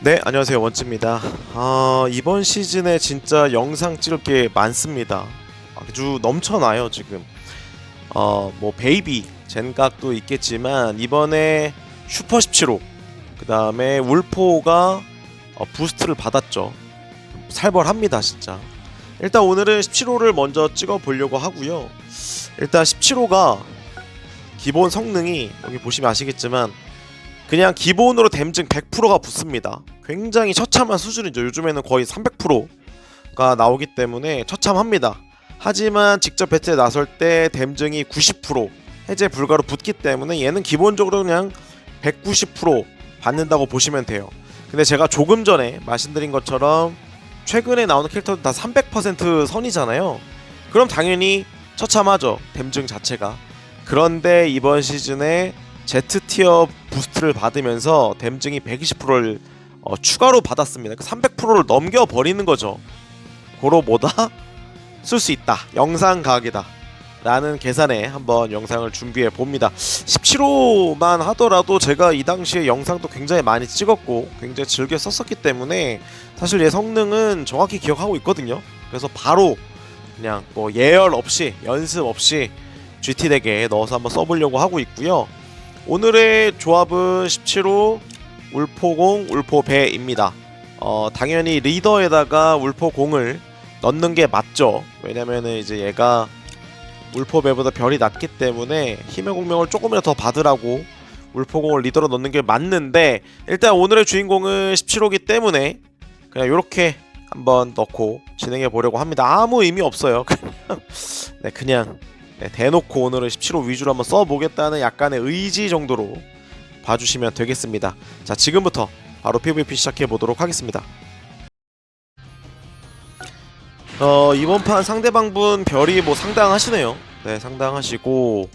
네, 안녕하세요. 원찌입니다. 아, 이번 시즌에 진짜 영상 찍을 게 많습니다. 아주 넘쳐나요, 지금. 어, 뭐 베이비 젠각도 있겠지만 이번에 슈퍼 17호 그 다음에 울포가 어, 부스트를 받았죠. 살벌합니다, 진짜. 일단 오늘은 17호를 먼저 찍어 보려고 하고요. 일단 17호가 기본 성능이 여기 보시면 아시겠지만 그냥 기본으로 댐증 100%가 붙습니다. 굉장히 처참한 수준이죠. 요즘에는 거의 300%가 나오기 때문에 처참합니다. 하지만 직접 배틀에 나설 때 댐증이 90% 해제 불가로 붙기 때문에 얘는 기본적으로 그냥 190% 받는다고 보시면 돼요. 근데 제가 조금 전에 말씀드린 것처럼 최근에 나오는 캐릭터들 다 300% 선이잖아요. 그럼 당연히 처참하죠. 댐증 자체가. 그런데 이번 시즌에 Z티어 부스트를 받으면서 댐증이 120%를 어, 추가로 받았습니다. 그 300%를 넘겨 버리는 거죠. 고로 뭐다? 쓸 수 있다. 영상 각이다. 라는 계산에 한번 영상을 준비해 봅니다. 17호만 하더라도 제가 이 당시에 영상도 굉장히 많이 찍었고 굉장히 즐겨 썼었기 때문에 사실 얘 성능은 정확히 기억하고 있거든요. 그래서 바로 그냥 뭐 예열 없이 연습 없이 GT 덱에 넣어서 한번 써보려고 하고 있고요. 오늘의 조합은 17호 울포공 울포배입니다. 어, 당연히 리더에다가 울포공을 넣는 게 맞죠. 왜냐면은 이제 얘가 울포배보다 별이 낮기 때문에 힘의 공명을 조금이라도 더 받으라고 울포공을 리더로 넣는 게 맞는데 일단 오늘의 주인공은 17호기 때문에 그냥 이렇게 한번 넣고 진행해 보려고 합니다. 아무 의미 없어요. 네, 그냥 네, 대놓고 오늘은 17호 위주로 한번 써보겠다는 약간의 의지 정도로 봐주시면 되겠습니다. 자 지금부터 바로 PVP 시작해 보도록 하겠습니다. 어 이번 판 상대방분 별이 뭐 상당하시네요. 네 상당하시고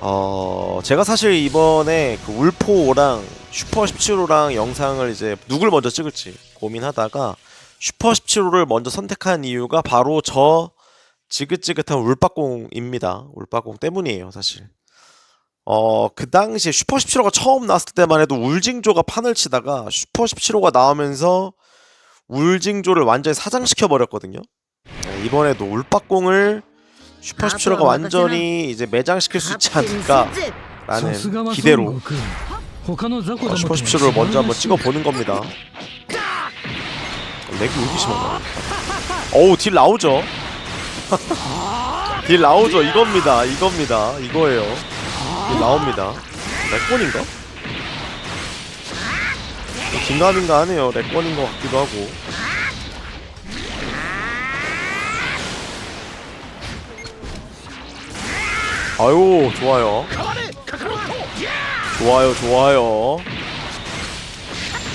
어 제가 사실 이번에 그 울포랑 슈퍼 17호랑 영상을 이제 누굴 먼저 찍을지 고민하다가 슈퍼 17호를 먼저 선택한 이유가 바로 저 지긋지긋한 울박공입니다. 울박공 때문이에요, 사실. 어, 그 당시에 슈퍼 17호가 처음 나왔을 때만 해도 울징조가 판을 치다가 슈퍼 17호가 나오면서 울징조를 완전히 사장시켜 버렸거든요. 네, 이번에도 울박공을 슈퍼 17호가 완전히 이제 매장시킬 수 있지 않을까라는 기대로 어, 슈퍼 17호를 먼저 한번 찍어 보는 겁니다. 어, 렉이 왜 이렇게 심하나? 어우 딜 나오죠. 딜 나오죠. 이겁니다. 이겁니다. 이거예요. 딜 나옵니다. 렉권인가? 긴가민가 하네요. 렉권인 것 같기도 하고. 아유 좋아요. 좋아요 좋아요.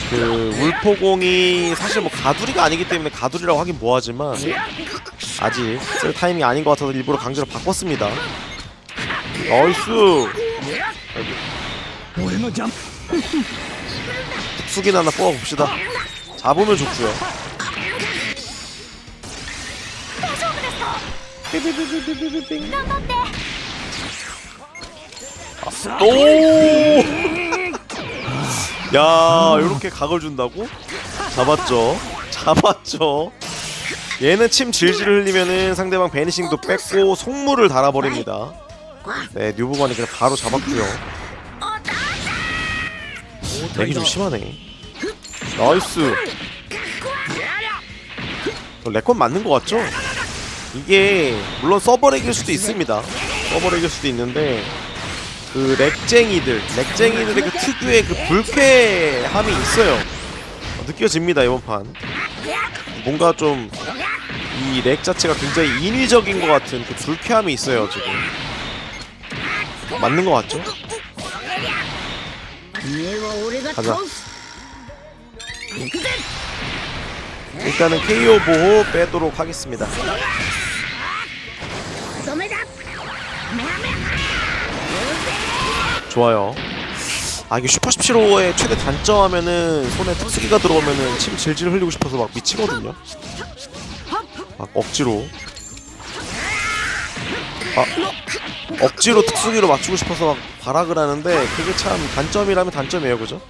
그 울포공이 사실 뭐 가두리가 아니기 때문에 가두리라고 하긴 뭐하지만 아직 쓸 타이밍이 아닌 것 같아서 일부러 강제로 바꿨습니다. 나이스. 특수기나 하나 뽑아봅시다. 잡으면. 삐삐삐삐삐삐삐. 아, 오! 야, 이렇게 각을 준다고? 잡았죠. 잡았죠. 얘는 침 질질 흘리면은 상대방 베니싱도 뺏고 속물을 달아버립니다. 네, 뉴브건이 그냥 바로 잡았고요. 렉이 좀 심하네. 나이스. 저 렉건 맞는 것 같죠? 이게 물론 서버렉일 수도 있습니다. 서버렉일 수도 있는데 그 렉쟁이들, 렉쟁이들의 그 특유의 그 불쾌함이 있어요. 어, 느껴집니다 이번 판. 뭔가 좀 이 렉 자체가 굉장히 인위적인 것 같은 그 불쾌함이 있어요 지금. 맞는 것 같죠? 가자. 일단은 KO 보호 빼도록 하겠습니다. 좋아요. 아 이게 슈퍼 17호의 최대 단점하면은 손에 틈새기가 들어오면은 침 질질 흘리고 싶어서 막 미치거든요. 막 억지로. 아, 억지로 특수기로 맞추고 싶어서 막 발악을 하는데 그게 참 단점이라면 단점이에요 그죠?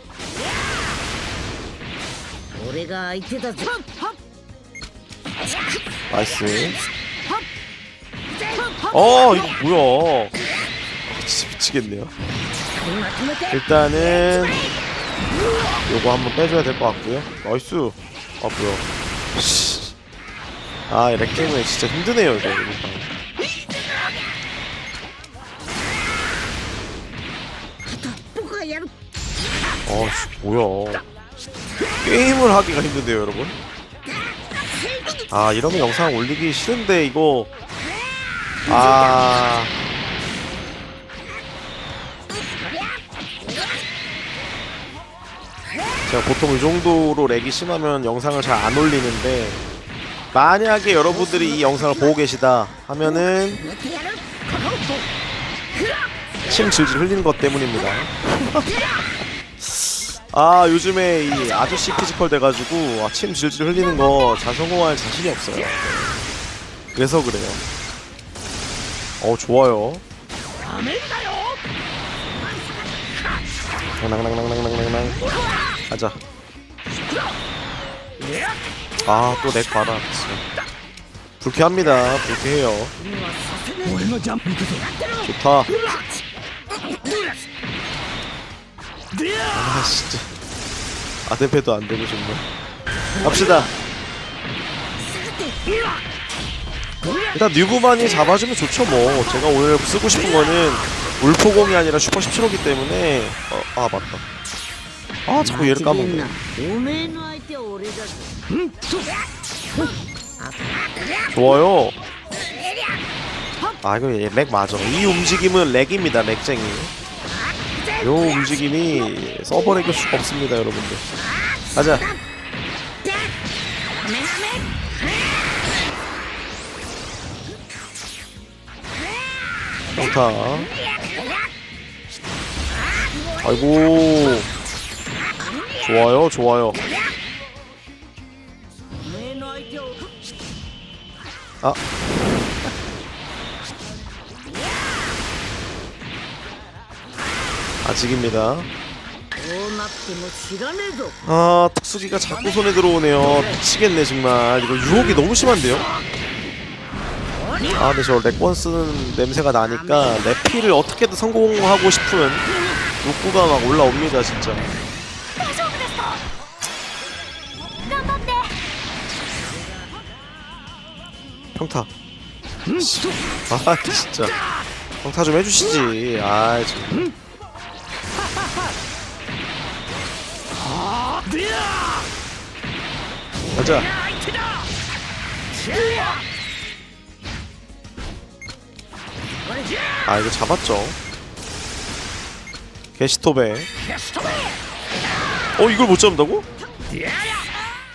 나이스. 어, 어 이거 뭐야? 아, 진짜 미치겠네요. 일단은 요거 한번 빼줘야 될 것 같고요. 나이스! 아 뭐야 아 렉게임은 진짜 힘드네요 이거. 아 뭐야. 게임을 하기가 힘든데요 여러분? 아 이러면 영상 올리기 싫은데 이거. 아. 제가 보통 이 정도로 렉이 심하면 영상을 잘 안 올리는데 만약에 여러분들이 이 영상을 보고 계시다 하면은 침 질질 흘리는 것 때문입니다. 아 요즘에 이 아저씨 피지컬 돼가지고 아, 침 질질 흘리는 거 잘 성공할 자신이 없어요. 그래서 그래요. 어 좋아요. 낭낭낭낭낭낭낭. 가자. 아 또 넥 봐라 진짜. 불쾌합니다. 불쾌해요. 좋다. 아 진짜. 아대패도 안되고 정말 갑시다. 일단 뉴브만이 잡아주면 좋죠 뭐. 제가 오늘 쓰고 싶은 거는 울포공이 아니라 슈퍼 17호기 때문에 어, 아 맞다. 아 자꾸 얘를 까먹네. 좋아요. 아 이거 맥 맞아. 이 움직임은 렉입니다 렉쟁이. 요 움직임이 서버 렉일 수가 없습니다 여러분들. 가자. 좋다. 아이고. 좋아요 좋아요. 아. 아직입니다. 아 특수기가 자꾸 손에 들어오네요. 미치겠네 정말. 이거 유혹이 너무 심한데요? 아 근데 저 렉번스는 냄새가 나니까 레피를 어떻게든 성공하고 싶은 욕구가 막 올라옵니다 진짜. 아 진짜. 평타 좀 해주시지. 아 지금 가자. 아 이거 잡았죠? 게시톱에. 어 이걸 못 잡는다고?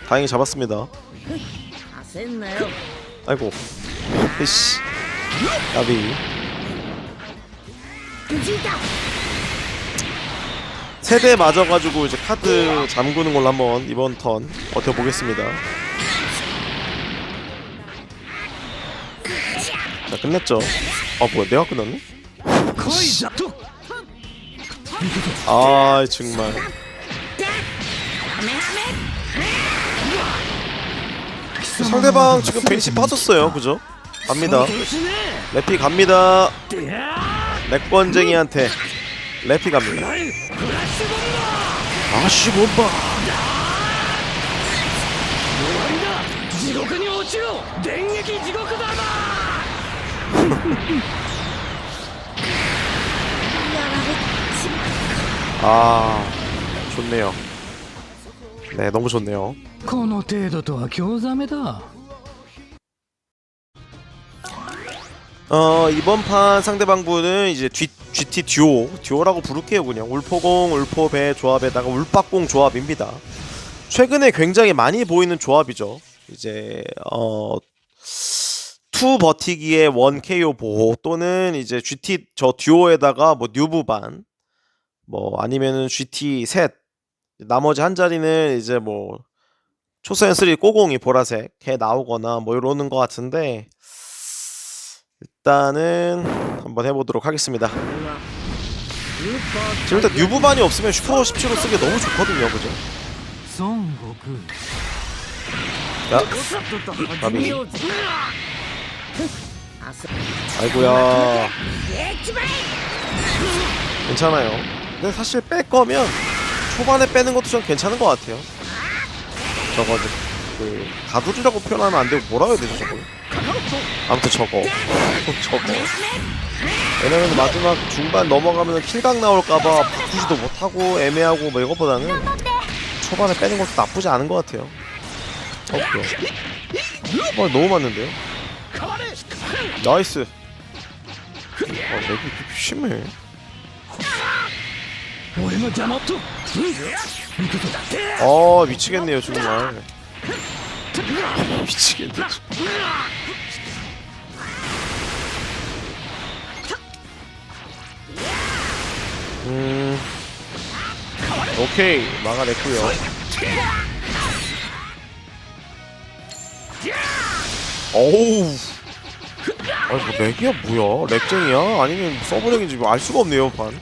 다행히 잡았습니다. 아, 아이고. 으씨. 나비. 세대 맞아가지고 이제 카드 잠그는 걸로 한번 이번 턴 버텨보겠습니다. 자 끝냈죠? 아 뭐야 내가 끝났네? 아 정말. 상대방 지금 벤시 빠졌어요 그죠? 갑니다. しね 래피 갑니다. えいや 렉권쟁이한테 래피 갑니다. ーいフラッシュボンバー 아씨 뭔봐. 終わりだ地獄に落ちろ電撃地獄だな 아 좋네요. 네 너무 좋네요. この程度とは興ざめだ 어 이번 판 상대방분은 이제 G, GT 듀오 듀오라고 부를게요 그냥. 울포공 울포배 조합에다가 울박공 조합입니다. 최근에 굉장히 많이 보이는 조합이죠. 이제 어 투 버티기에 원 KO 보호 또는 이제 GT 저 듀오에다가 뭐 뉴브반 뭐 아니면은 GT 셋 나머지 한 자리는 이제 뭐 초선 3 꼬공이 보라색 해 나오거나 뭐 이러는 것 같은데 일단은 한번 해보도록 하겠습니다. 지금 일단 뉴부반이 없으면 슈퍼 17로 쓰기 너무 좋거든요, 그죠? 야, 바비. 아이고야. 괜찮아요. 근데 사실 뺄 거면 초반에 빼는 것도 좀 괜찮은 것 같아요. 저거 그 가두리라고 표현하면 안 되고 뭐라 해야 되죠, 저거? 아무튼 저거. 저거. 왜냐면 마지막 중반 넘어가면 킬각 나올까봐 바꾸지도 못하고 애매하고 뭐 이것보다는 초반에 빼는 것도 나쁘지 않은 것 같아요. 어 그거 초반 너무 맞는데요? 나이스. 아 렉이 그렇게 심해. 어 미치겠네요 정말. 미치겠네 음. 오케이. 막아냈고요. 어우. 아니 뭐 렉이야? 뭐야? 렉쟁이야? 아니면 서브렉인지 알 수가 없네요 반.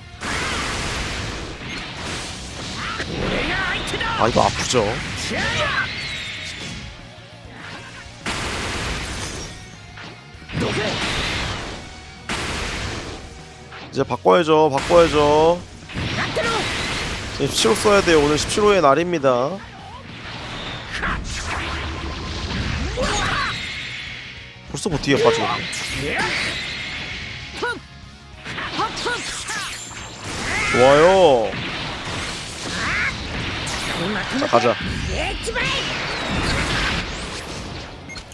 아 이거 아프죠 이제 바꿔야죠 바꿔야죠. 17호 써야 돼요. 오늘 17호의 날입니다. 벌써 버티기가 빠지고 좋아요. 자 가자.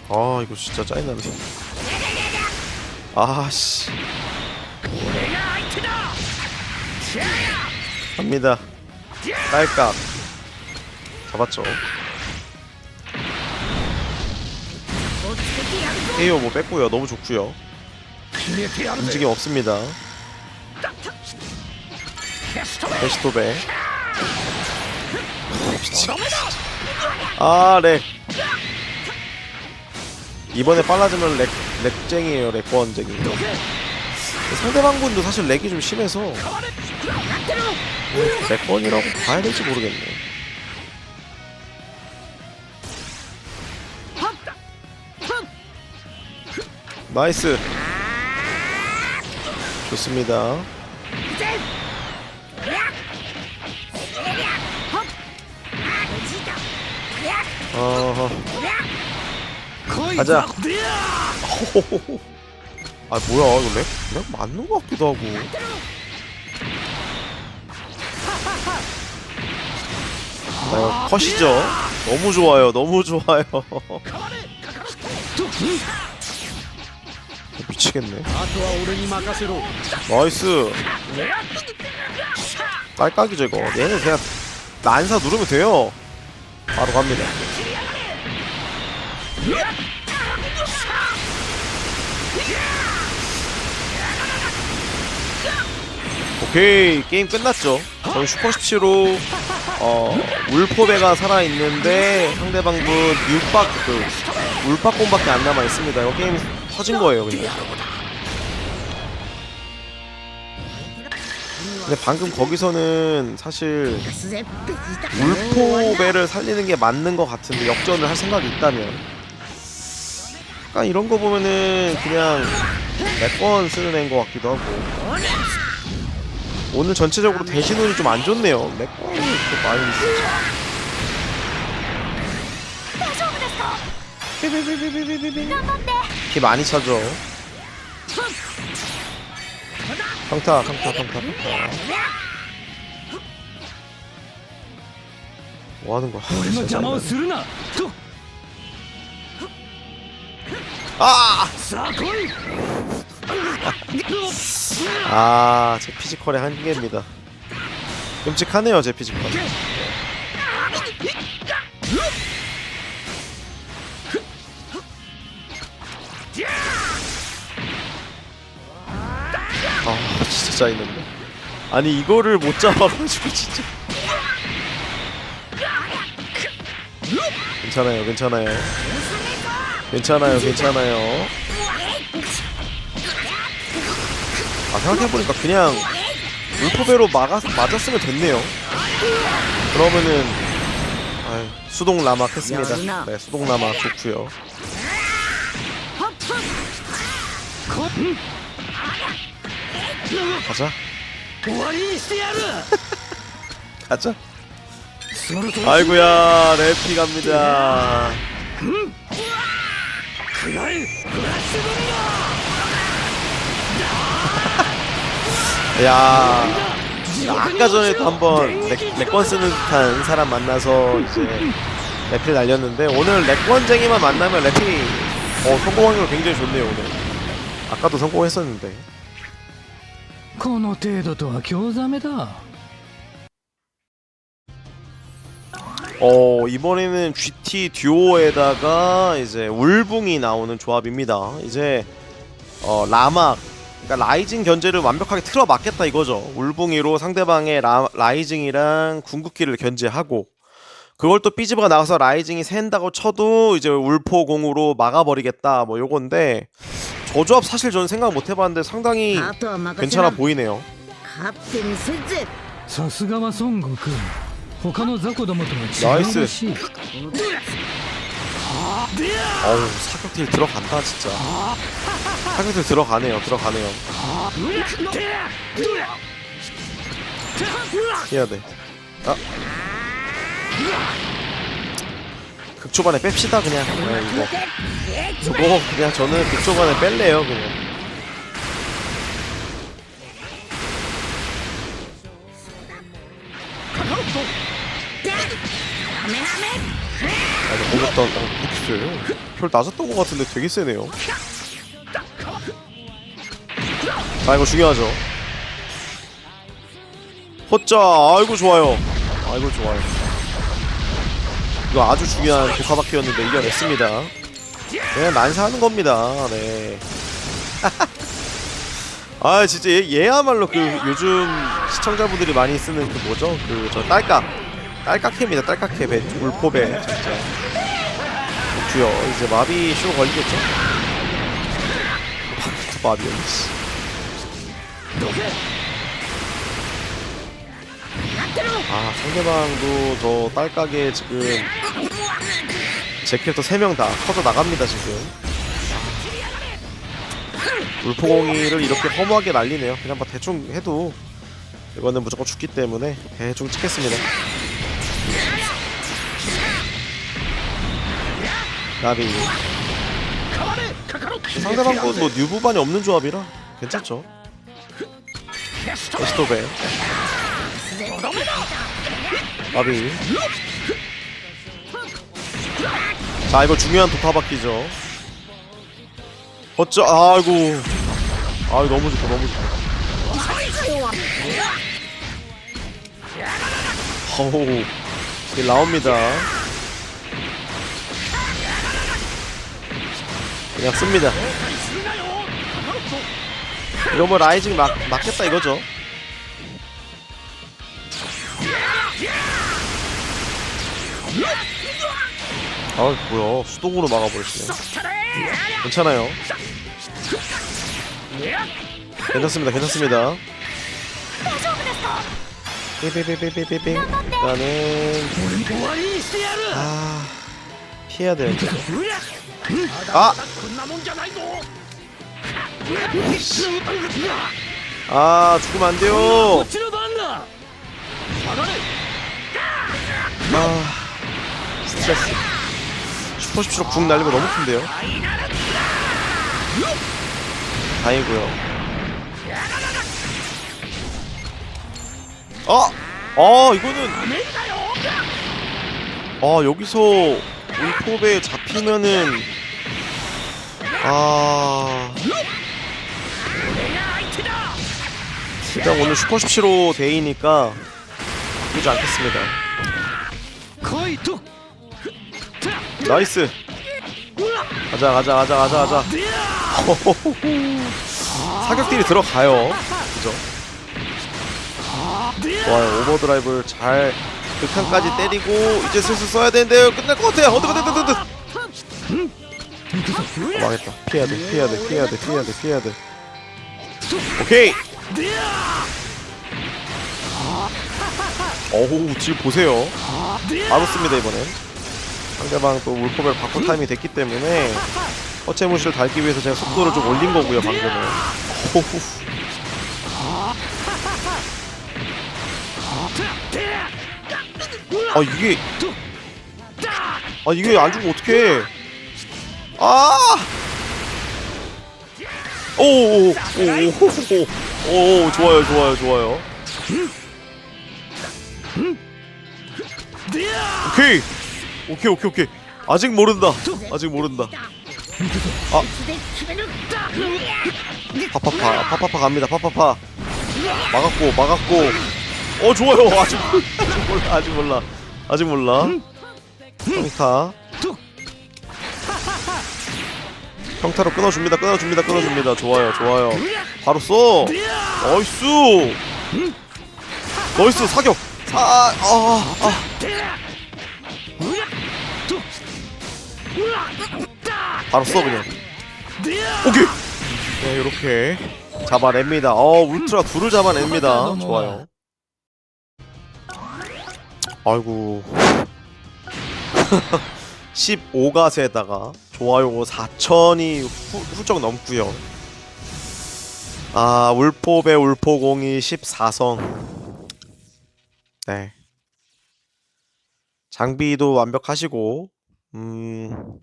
아 이거 진짜 짜증나네 아씨. 갑니다. 깔깍 잡았죠. 헤이오 뭐 뺐고요. 너무 좋고요. 움직임 없습니다. 베스토베. 아, 렉. 이번에 빨라지면 렉, 렉쟁이에요, 렉권쟁이. 상대방군도 사실 렉이 좀 심해서 내 번이라고 봐야 될지 모르겠네. 나이스. 좋습니다. 어허. 가자. 호호호. 아 뭐야 이거 렉? 렉 맞는 것 같기도 하고. 어, 컷이죠. 너무 좋아요. 너무 좋아요. 어, 미치겠네. 나이스. 딸깍이죠 이거. 얘는 그냥 난사 누르면 돼요. 바로 갑니다. 오케이 게임 끝났죠. 저는 슈퍼십시로 어, 울포배가 살아있는데 상대방분 육박 그 울박곰밖에 안 남아있습니다. 이거 게임 터진 거예요 그냥 근데 방금 거기서는 사실 울포배를 살리는 게 맞는 것 같은데 역전을 할 생각이 있다면. 약간 이런 거 보면은 그냥 몇 번 쓰는 애인 것 같기도 하고. 오늘 전체적으로 대신운이 좀 안 좋네요. 맥공이 좀 많이 있어피 많이 차죠. 강타, 강타, 강타, 강타. 뭐 하는 거야? 아! 아, 제 피지컬의 한계입니다. 끔찍하네요, 제 피지컬. 아, 진짜 짜있는데. 아니, 이거를 못 잡아가지고 진짜. 괜찮아요, 괜찮아요. 괜찮아요, 괜찮아요. 아 생각해보니까 그냥 울프베로 막아, 맞았으면 됐네요. 그러면은 아유, 수동 라막 했습니다. 네 수동 라막 좋구요. 가자. 가자. 아이구야 래피 갑니다. 야, ルガ 아까 전에도 한번 렉, 렉권 쓰는 듯한 사람 만나서 이제 래피를 날렸는데 오늘 렉권쟁이만 만나면 래피 어, 성공 확률 굉장히 좋네요 오늘. 아까도 성공했었는데. この程度とは興ざめだ 어 이번에는 GT 듀오에다가 이제 울붕이 나오는 조합입니다. 이제 어 라막 그러니까 라이징 견제를 완벽하게 틀어 막겠다 이거죠. 울붕이로 상대방의 라, 라이징이랑 궁극기를 견제하고 그걸 또 삐집어가 나가서 라이징이 샌다고 쳐도 이제 울포공으로 막아버리겠다 뭐 요건데 저 조합 사실 저는 생각 못 해봤는데 상당히 あとは任せ 괜찮아 な 보이네요. 勝手にせずさすがは孫悟空他の雑魚どもとは違ナイスうらしい 어우 사격딜 들어간다 진짜. 사격딜 들어가네요 들어가네요. 해야 돼. 아. 극초반에 뺍시다 그냥. 네, 이거. 이거 그냥 저는 극초반에 뺄래요 그냥. 아, 공격 더 공격 세요. 별 낮았던 것 같은데 되게 세네요. 자 이거 중요하죠. 호짜 아이고 좋아요. 아이고 좋아요. 이거 아주 중요한 독화바퀴였는데 이겨냈습니다. 그냥 난사하는 겁니다. 네. 아 진짜 얘, 얘야말로 그 요즘 시청자분들이 많이 쓰는 그 뭐죠? 그 저 딸깍 딸깍해입니다. 딸깍해 배 울포배 진짜. 좋고요. 이제 마비 쇼 걸리겠죠? 마비도 마비였네. 씨. 아 상대방도 저 딸깍에 지금 제 캐릭터 3명 다 터져 나갑니다 지금. 울포공이를 이렇게 허무하게 날리네요. 그냥 뭐 대충 해도 이거는 무조건 죽기 때문에 대충 찍겠습니다. 나비 상대방도 뭐 뉴부반이 없는 조합이라 괜찮죠. 에스토베 나비 자 이거 중요한 독화바퀴죠. 어쩌 아이고 아이 너무 좋다 너무 좋다. 어우 이 나옵니다. 그냥 씁니다. 이러면 라이징 막, 막겠다 이거죠. 아 뭐야. 수동으로 막아버리시네. 괜찮아요. 괜찮습니다. 괜찮습니다. 삐삐삐삐삐삐. 나는 아 피해야 되는데. 아. こんなもんじゃないぞ 아 죽으면 안 こ 돼요 っちの番だ離れ 아 스트레스 슈퍼십시로 궁 날리고 너무 큰데요 다행이고요 아! 아 이거는 아 여기서 울포베 잡히면은 아. 일단 오늘 슈퍼 17호 데이니까 그러지 않겠습니다. 나이스. 가자 가자 가자 가자 가자. 사격딜이 들어가요. 그죠? 와 오버드라이브를 잘 극한까지 때리고 이제 슬슬 써야 되는데 끝날 것 같아요. 어떡 어떡 어떡 어떡. 망했다. 피해야 돼, 피해야 돼, 피해야 돼, 피해야 돼, 피해야 돼. 오케이. 어우 지금 보세요. 알았습니다 이번엔. 상대방 또 울프벨 바꿔 타임이 됐기 때문에 허채무시를 달기 위해서 제가 속도를 좀 올린 거고요 방금은. 호후 아 이게 아 이게 안 죽으면 어떡해 아! 오 오 오 오 오 오 좋아요 좋아요 좋아요. 오케이. 오케이 오케이 오케이. 아직 모른다. 아직 모른다. 아. 파파파 파파파 갑니다 파파파 막았고 막았고. 어 좋아요. 아직 몰라 아직 몰라. 아직 몰라. 평타 평타로 끊어줍니다 끊어줍니다 끊어줍니다. 좋아요 좋아요. 바로 써 나이스! 나이스 사격! 사아아 아. 바로 써 그냥. 오케이! 네 이렇게. 잡아냅니다. 어 울트라 둘을 잡아냅니다. 좋아요. 아이고. 15가세에다가 좋아요. 4천이 후, 훌쩍 넘고요. 아 울포배 울포공이 14성. 네. 장비도 완벽하시고 음.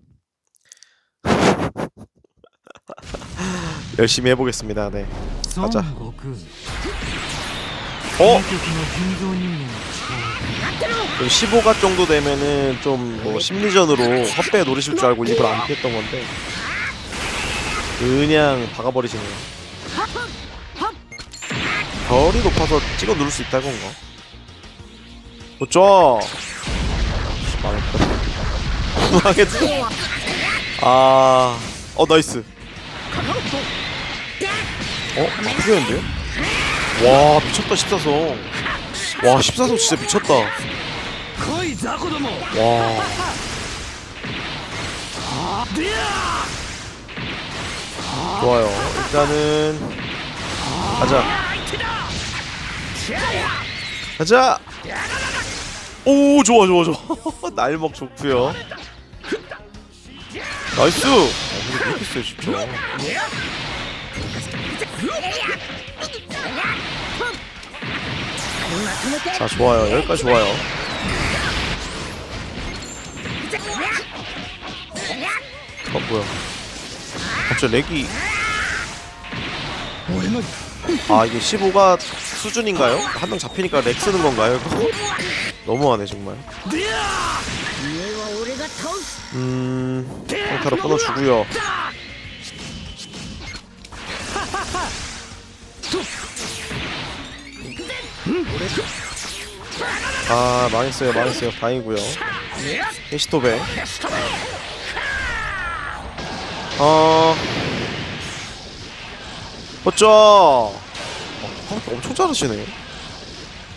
열심히 해보겠습니다. 네. 가자. 어? 좀 15가 정도 되면은 좀 뭐 심리전으로 헛배 노리실 줄 알고 일부러 안 피했던 건데. 그냥 박아버리시네요. 별이 높아서 찍어 누를 수 있다 건가? 씨, 망했다. 망했다 아... 어 나이스. 어? 바뀌었는데요? 와 미쳤다 14성 와 14속 진짜 미쳤다. 뭐. 와. 좋아요. 일단은 가자. 가자. 오 좋아 좋아 좋아. 날먹 좋구요. 나이스. 아 근데 왜 이렇게 세 진짜? 자 좋아요 여기까지 좋아요 어 뭐야 갑자기 렉이 아 이게 15가 수준인가요? 한 명 잡히니까 렉 쓰는 건가요? 이거? 너무하네 정말 음... 평타로 끊어주고요 아 망했어요 망했어요. 다행이고요. 헤시토베. 어. 어쩌. 어, 컴퓨터 엄청 잘하시네.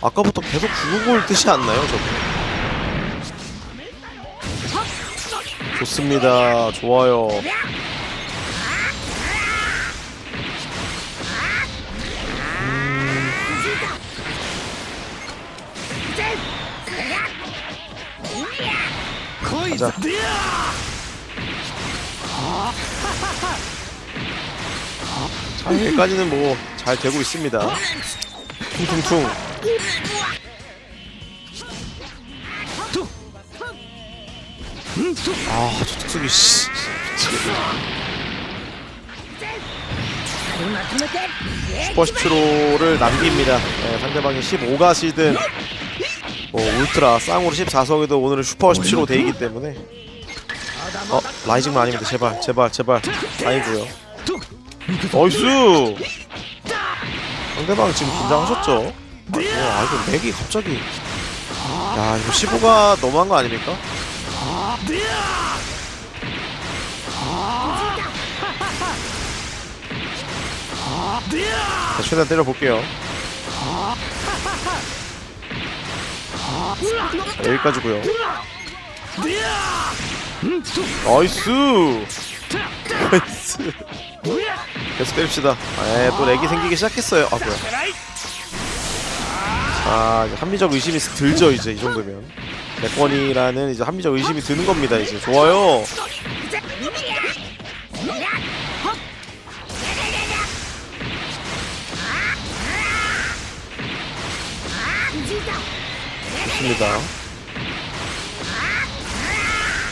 아까부터 계속 구글 뜻이 안 나요 저거 좋습니다. 좋아요 가자. 자 여기까지는 뭐 잘 되고 있습니다. 퉁퉁퉁. 아 저 특수기 씨. 슈퍼 10%를 남깁니다. 네, 상대방이 15가시든 뭐 울트라 쌍으로 14성에도 오늘은 슈퍼 17로 돼있기 때문에. 어 라이징만 아닙니다. 제발 제발 제발. 다행이고요. 나이스! 상대방 지금 긴장하셨죠? 아, 이거, 아 이거 렉이 갑자기. 야 이거 15가 너무한 거 아닙니까? 자, 최대한 때려볼게요. 자, 여기까지고요. 나이스! 나이스. 계속 때립시다. 에, 또 렉이 생기기 시작했어요. 아 뭐야. 자 이제 합리적 의심이 들죠 이제 이 정도면. 내권이라는 이제 합리적 의심이 드는 겁니다. 이제. 좋아요. 좋습니다.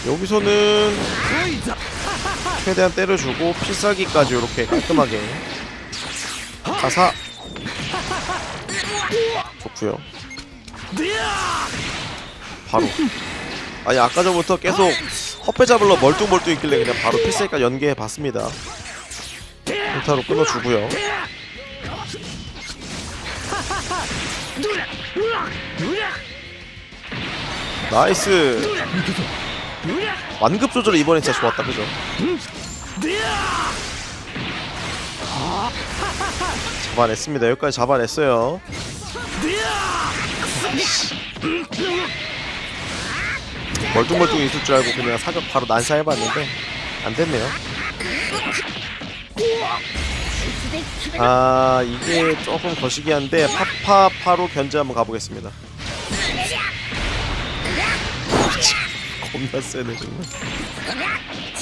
여기서는 최대한 때려주고 필살기까지 이렇게 깔끔하게 가사 좋고요. 바로 아니 아까 전부터 계속 헛배 잡으러 멀뚱멀뚱 있길래 그냥 바로 필살기까지 연계해 봤습니다. 평타로 끊어주고요. 나이스. 완급 조절 이번엔 진짜 좋았다 그죠? 잡아냈습니다. 여기까지 잡아냈어요. 멀뚱멀뚱 있을 줄 알고 그냥 사격 바로 난사해봤는데 안됐네요. 아 이게 조금 거시기한데 파파파로 견제 한번 가보겠습니다 겁나 세네 정말.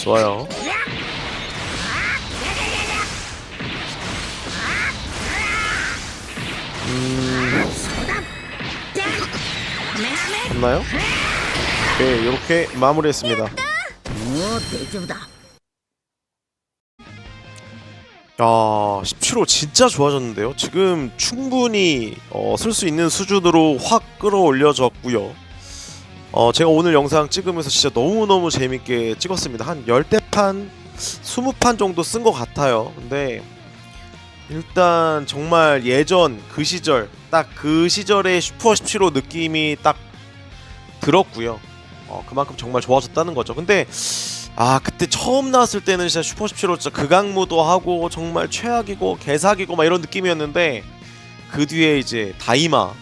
좋아요. 음... 됐나요? 네 이렇게 마무리했습니다. 아, 야 17호 진짜 좋아졌는데요? 지금 충분히 어, 쓸 수 있는 수준으로 확 끌어올려졌고요. 어, 제가 오늘 영상 찍으면서 진짜 너무너무 재밌게 찍었습니다. 한 10대판 20판 정도 쓴 것 같아요. 근데 일단 정말 예전 그 시절 딱 그 시절의 슈퍼 17호 느낌이 딱 들었고요. 어, 그만큼 정말 좋아졌다는 거죠. 근데 아 그때 처음 나왔을 때는 진짜 슈퍼 17호 진짜 극악무도 하고 정말 최악이고 개사기고 막 이런 느낌이었는데 그 뒤에 이제 다이마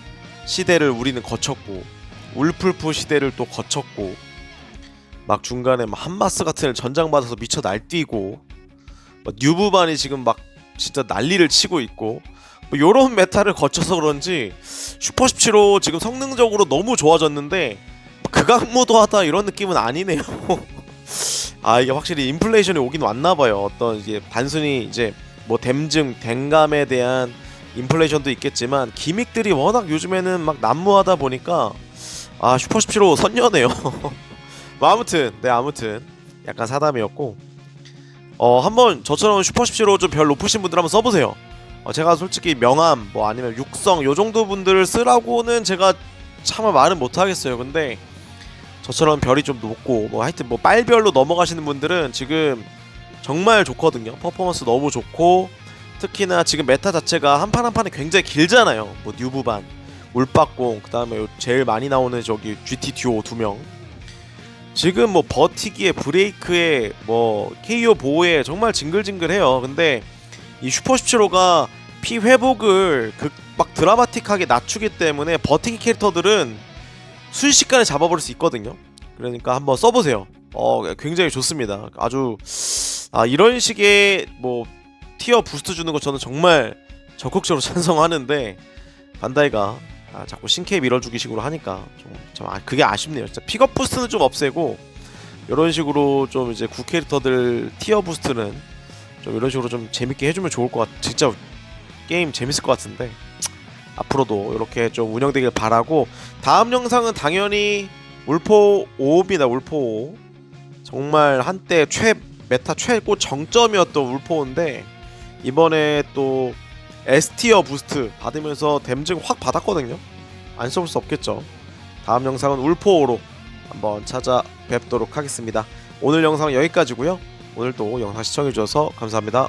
시대를 우리는 거쳤고 울풀프 시대를 또 거쳤고 막 중간에 막 한마스 같은 애를 전장받아서 미쳐 날뛰고 막 뉴브반이 지금 막 진짜 난리를 치고 있고 뭐 요런 메타를 거쳐서 그런지 슈퍼 17호 지금 성능적으로 너무 좋아졌는데 극악무도 하다 이런 느낌은 아니네요 아 이게 확실히 인플레이션이 오긴 왔나 봐요. 어떤 이게 단순히 이제 뭐 댐증, 댕감에 대한 인플레이션도 있겠지만 기믹들이 워낙 요즘에는 막 난무하다 보니까 아 슈퍼 17호 선녀네요. 뭐 아무튼 네 아무튼 약간 사담이었고 어 한번 저처럼 슈퍼 17호 좀 별 높으신 분들 한번 써보세요. 어, 제가 솔직히 명암 뭐 아니면 육성 요 정도 분들을 쓰라고는 제가 차마 말은 못 하겠어요. 근데 저처럼 별이 좀 높고 뭐 하여튼 뭐 빨별로 넘어가시는 분들은 지금 정말 좋거든요. 퍼포먼스 너무 좋고 특히나 지금 메타 자체가 한 판 한 판이 굉장히 길잖아요. 뭐 뉴브반, 울박공, 그다음에 요 제일 많이 나오는 저기 GT 듀오 두 명. 지금 뭐 버티기에 브레이크에 뭐 KO 보호에 정말 징글징글해요. 근데 이 슈퍼 17호가 피 회복을 그막 드라마틱하게 낮추기 때문에 버티기 캐릭터들은 순식간에 잡아버릴 수 있거든요. 그러니까 한번 써보세요. 어, 굉장히 좋습니다. 아주 아 이런 식의 뭐 티어 부스트 주는 거 저는 정말 적극적으로 찬성하는데 반다이가 아, 자꾸 신캐 밀어주기 식으로 하니까 좀 참 아, 그게 아쉽네요. 진짜 픽업 부스트는 좀 없애고 이런 식으로 좀 이제 구 캐릭터들 티어 부스트는 좀 이런 식으로 좀 재밌게 해주면 좋을 것 같. 진짜 게임 재밌을 것 같은데 앞으로도 이렇게 좀 운영되길 바라고 다음 영상은 당연히 울포 5입니다. 울포 5. 정말 한때 최 메타 최고 정점이었던 울포인데 이번에 또 S티어 부스트 받으면서 댐증 확 받았거든요. 안 써볼 수 없겠죠. 다음 영상은 울포 5로 한번 찾아뵙도록 하겠습니다. 오늘 영상 여기까지고요. 오늘도 영상 시청해주셔서 감사합니다.